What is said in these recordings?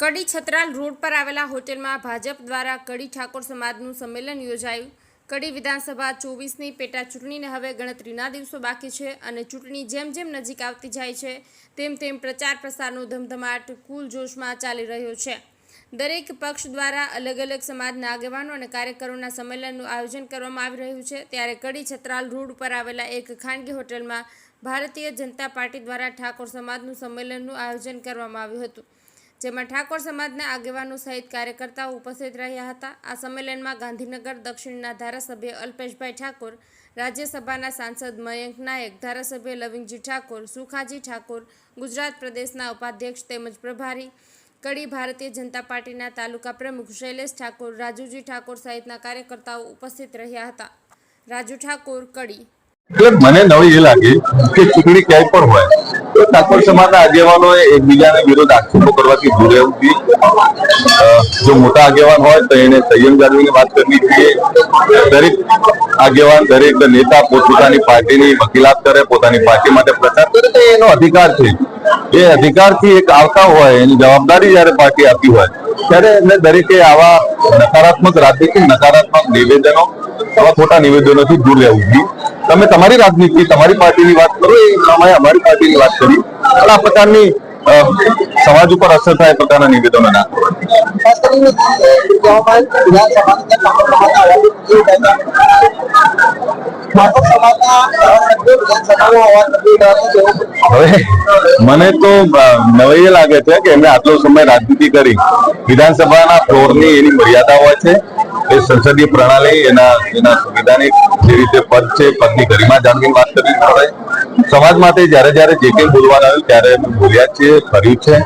કડી Chhatral road પર આવેલા હોટેલમાં ભાજપ દ્વારા કડી ઠાકોર સમાજનું સંમેલન યોજાયું. કડી વિધાનસભા ચોવીસની પેટા ચૂંટણીને હવે ગણતરીના દિવસો બાકી છે અને ચૂંટણી જેમ જેમ નજીક આવતી જાય છે, તેમ તેમ પ્રચાર પ્રસારનો ધમધમાટ, કુલ જોશમાં ચાલી રહ્યો છે. દરેક પક્ષ દ્વારા અલગ અલગ સમાજના આગેવાનો અને કાર્યકરોના સંમેલનનું આયોજન કરવામાં આવી રહ્યું છે. ત્યારે કડી છત્રાલ રોડ પર આવેલા એક ખાનગી હોટેલમાં ભારતીય જનતા પાર્ટી દ્વારા ઠાકોર સમાજનું સંમેલનનું આયોજન કરવામાં આવ્યું હતું. જેમાં ઠાકોર સમાજના આગેવાનો સહિત કાર્યકર્તાઓ ઉપસ્થિત રહ્યા હતા. આ સંમેલનમાં ગાંધીનગર દક્ષિણના ધારાસભ્ય અલ્પેશભાઈ ઠાકોર, રાજ્યસભાના સાંસદ મયંક નાયક, ધારાસભ્ય લવિંગજી ઠાકોર, સુખાજી ઠાકોર, ગુજરાત પ્રદેશના ઉપાધ્યક્ષ તેમજ પ્રભારી, કડી ભારતીય જનતા પાર્ટીના તાલુકા પ્રમુખ શૈલેષ ઠાકોર, રાજુજી ઠાકોર સહિતના કાર્યકર્તાઓ ઉપસ્થિત રહ્યા હતા. રાજુ ઠાકોર, કડી. મને નવી એ લાગી કે ચૂંટણી ક્યાંય પણ હોય. ઠાકોર સમાજના આગેવાનોએ એકબીજાને વિરોધ આક્ષેપો કરવાથી દૂર રહેવું જો મોટા આગેવાન હોય તો એને સંયમ જાળવીને વાત કરવી જોઈએ. દરેક આગેવાન, દરેક નેતા પોતપોતાની પાર્ટીની વકીલાત કરે, પોતાની પાર્ટી માટે પ્રચાર કરે, તો એનો અધિકાર છે. એ અધિકારથી એક આવતા હોય, એની જવાબદારી જયારે પાર્ટી આપી હોય, ત્યારે એમને દરેકે આવા નકારાત્મક રાજનીતિ નકારાત્મક નિવેદનો આવા ખોટા નિવેદનોથી દૂર રહેવું તમે તમારી રાજનીતિ તમારી પાર્ટીની વાત કરો એ પ્રમાણે અમારી પાર્ટીની વાત કરી. પણ આ પ્રકારની સમાજ ઉપર અસર થાય પ્રકારના નિવેદનો ના હવે મને તો નવાઈ એ લાગે છે કે એમને આટલો સમય રાજનીતિ કરી. વિધાનસભાના ફ્લોરની એની મર્યાદા હોય છે. એ સંસદીય પ્રણાલી, એના એના સંવિધાનિક જે રીતે પદ છે, પદની ગરિમા જાળવીને વાત કરવી પડે સમાજ માટે જ્યારે જ્યારે જે કંઈ બોલવાનું આવ્યું, ત્યારે અમે બોલ્યા છીએ, કર્યું છે.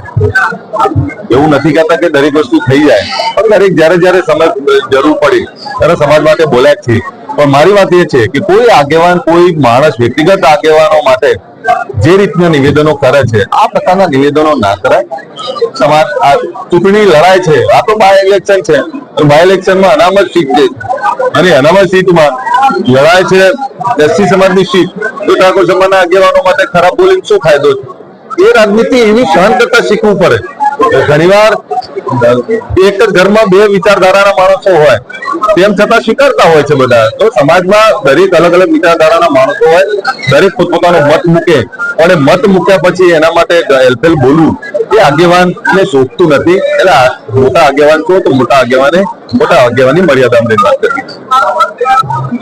એવું નથી કહેતા કે દરેક વસ્તુ થઈ જાય. પણ દરેક જ્યારે જ્યારે સમજ જરૂર પડી, ત્યારે સમાજ માટે બોલ્યા છીએ. પણ મારી વાત એ છે કે કોઈ આગેવાન, કોઈ માણસ, વ્યક્તિગત આગેવાનો માટે જે રીતના નિવેદનો કરે છે, આ પ્રકારના નિવેદનો ના કરાય. સમાજ, આ ચૂંટણી લડાય છે, આ તો બાય ઇલેક્શન છે. બાય ઇલેક્શનમાં અનામત સીટ છે. અને અનામત સીટમાં લડાય છે એસસી સમાજની સીટ. તો ઠાકોર સમાજના આગેવાનો માટે ખરાબ બોલીને શું ફાયદો છે? એ રાજનીતિ એવી સહન શીખવું પડે. ઘણીવાર એક જ ઘરમાં બે વિચારધારાના માણસો હોય. તેમ છતાં સ્વીકારતા હોય છે બધા. તો સમાજમાં દરેક અલગ અલગ વિચારધારાના માણસો હોય. દરેક પોતપોતાનો મત મૂકે. અને મત મૂક્યા પછી એના માટે એલફેલ બોલવું. એ આગેવાનને શોધતું નથી. એટલે મોટા આગેવાન છો તો મોટા આગેવાને, મોટા આગેવાની મર્યાદા અમને વાત કરવી